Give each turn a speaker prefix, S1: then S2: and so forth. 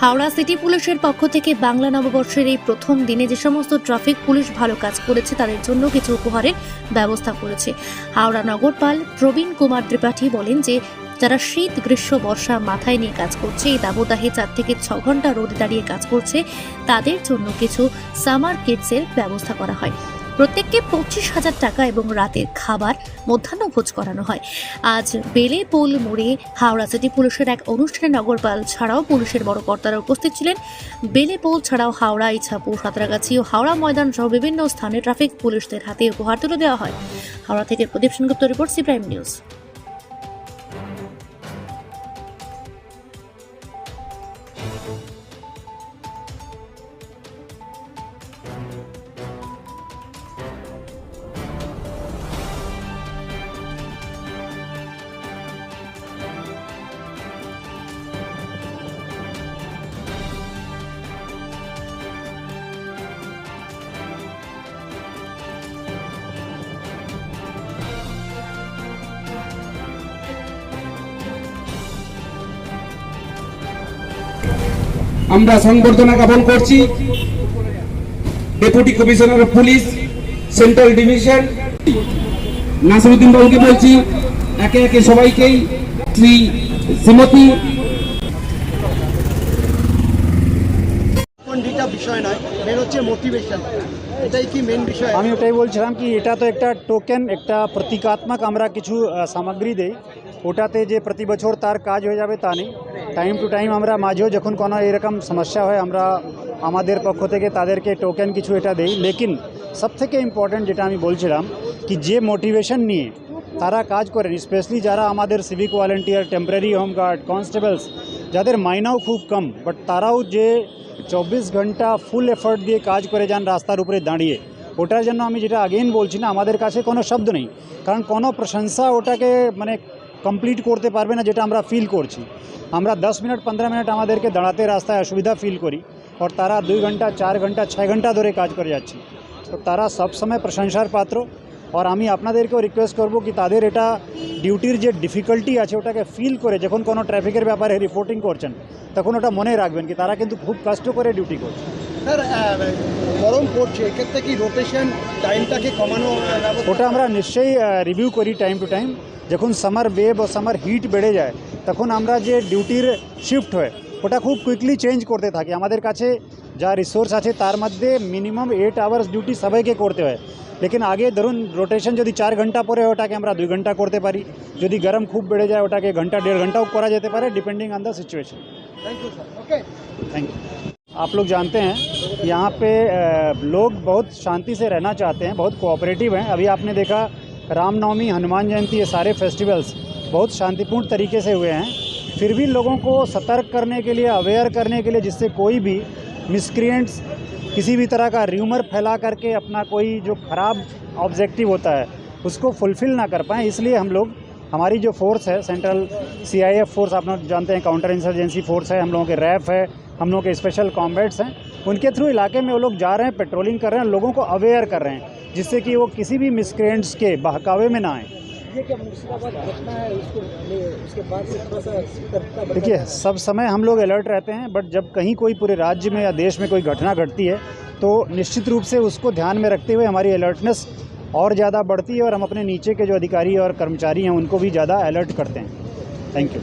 S1: Howrah city পুলিশের পক্ষ থেকে বাংলা নববর্ষের এই প্রথম দিনে যে সমস্ত ট্রাফিক পুলিশ ভালো কাজ করেছে, তাদের জন্য কিছু উপহারের ব্যবস্থা করেছে। হাওড়া নগরপাল প্রবীণ কুমার ত্রিপাঠী বলেন যে, যারা শীত, গ্রীষ্ম, বর্ষা মাথায় নিয়ে কাজ করছে, এই দাবদাহে চার থেকে ছ ঘণ্টা রোদে দাঁড়িয়ে কাজ করছে, তাদের জন্য কিছু সামার কিটসের ব্যবস্থা করা হয়। প্রত্যেককে পঁচিশ হাজার টাকা এবং রাতের খাবার মধ্যাহ্নভোজ করানো হয়। আজ বেলে, পোল, মোড়ে, হাওড়া সিটি পুলিশের এক অনুষ্ঠানে নগরপাল ছাড়াও পুলিশের বড় কর্তারা উপস্থিত ছিলেন। বেলে, পোল ছাড়াও হাওড়া, ইছাপুর, সাঁতরাগাছি ও হাওড়া ময়দান সহ বিভিন্ন স্থানে ট্রাফিক পুলিশদের হাতে উপহার তুলে দেওয়া হয়। হাওড়া থেকে Pradip Sengupta report C prime news.
S2: আমরা সংবর্ধনা জ্ঞাপন করছি। Deputy commissioner of police central division Nasiruddin বাবুকে বলছি একে একে সবাইকেই শ্রী শ্রীমতী
S3: বিষয় নয় মেন হচ্ছে মোটিভেশন এটাই কি মেন বিষয়?
S4: আমি ওটাই বলছিলাম কি এটা তো একটা টোকেন একটা প্রতীকাত্মক আমরা কিছু সামগ্রী দেই। ওটাতে যে প্রতি বছর তার কাজ হয়ে যাবে তা নেই। টাইম টু টাইম আমরা মাঝেও যখন কোনো এরকম সমস্যা হয়, আমরা আমাদের পক্ষ থেকে তাদেরকে টোকেন কিছু এটা দেই। লেকিন সব থেকে ইম্পর্ট্যান্ট যেটা আমি বলছিলাম, কি যে মোটিভেশন নিয়ে তারা কাজ করেন স্পেশালি যারা আমাদের civic volunteer temporary home guard constables যাদের মাইনাও খুব কম বাট তারাও যে চব্বিশ ঘণ্টা ফুল এফর্ট দিয়ে কাজ করে যান রাস্তার উপরে দাঁড়িয়ে, ওটার জন্য আমি যেটা আগেইন বলছি না, আমাদের কাছে কোনো শব্দ নেই। কারণ কোনো প্রশংসা ওটাকে মানে কমপ্লিট করতে পারবে না, যেটা আমরা ফিল করছি। আমরা দশ মিনিট পনেরো মিনিট আমাদেরকে দাঁড়াতে রাস্তায় অসুবিধা ফিল করি। আর তারা দুই ঘণ্টা চার ঘণ্টা ছয় ঘণ্টা ধরে কাজ করে যাচ্ছে। তো তারা সবসময় প্রশংসার পাত্র। আর আমি আপনাদেরকেও রিকোয়েস্ট করব কি তাদের এটা ডিউটির যে ডিফিকাল্টি আছে ওটাকে ফিল করে যখন কোনো ট্রাফিকের ব্যাপারে রিপোর্টিং করছেন তখন ওটা মনে রাখবেন কি তারা কিন্তু খুব কষ্ট করে ডিউটি করছে।
S3: স্যার গরম পড়ছে এক্ষেত্রে কি রোটেশন টাইমটাকে কমানো
S4: ওটা আমরা নিশ্চয়ই রিভিউ করি টাইম টু টাইম যখন সামার ওয়েভ ও সামার হিট বেড়ে যায় তখন আমরা যে ডিউটির শিফট হয় ওটা খুব কুইকলি চেঞ্জ করতে থাকি আমাদের কাছে যা রিসোর্স আছে তার মধ্যে মিনিমাম এইট আওয়ার্স ডিউটি সবাইকে করতে হয় লেকিন আগে ধরুন রোটেশন যদি চার ঘন্টা পরে হয়, ওটাকে আমরা দুই ঘন্টা করতে পারি যদি গরম খুব বেড়ে যায় ওটাকে ঘন্টা দেড় ঘন্টাও করা যেতে পারে depending on the situation
S3: thank you sir okay
S4: thank you आप लोग जानते हैं यहाँ पे अ, लोग बहुत शांति से रहना चाहते हैं बहुत कोऑपरेटिव हैं अभी आपने देखा रामनवमी, हनुमान जयंती, ये सारे फेस्टिवल्स बहुत शांतिपूर्ण तरीके से हुए हैं। फिर भी लोगों को सतर्क करने के लिए अवेयर करने के लिए, जिससे कोई भी मिसक्रिएंट्स किसी भी तरह का र्यूमर फैला करके अपना कोई जो ख़राब ऑब्जेक्टिव होता है, उसको फुलफ़िल ना कर पाएँ। इसलिए हम लोग, हमारी जो फोर्स है सेंट्रल सीआईएफ फोर्स आप लोग जानते हैं काउंटर इंसर्जेंसी फोर्स है, हम लोगों के रैफ है, हम लोगों के स्पेशल कॉम्बैट्स हैं। उनके थ्रू इलाके में वो लोग जा रहे हैं पेट्रोलिंग कर रहे हैं, लोगों को अवेयर कर रहे हैं। जिससे कि वो किसी भी मिसक्रेंट्स के बहकावे में ना आए। देखिए सब समय हम लोग अलर्ट रहते हैं बट जब कहीं कोई पूरे राज्य में या देश में कोई घटना घटती है तो निश्चित रूप से उसको ध्यान में रखते हुए हमारी अलर्टनेस और ज़्यादा बढ़ती है और हम अपने नीचे के जो अधिकारी और कर्मचारी हैं उनको भी ज़्यादा अलर्ट करते हैं। Thank you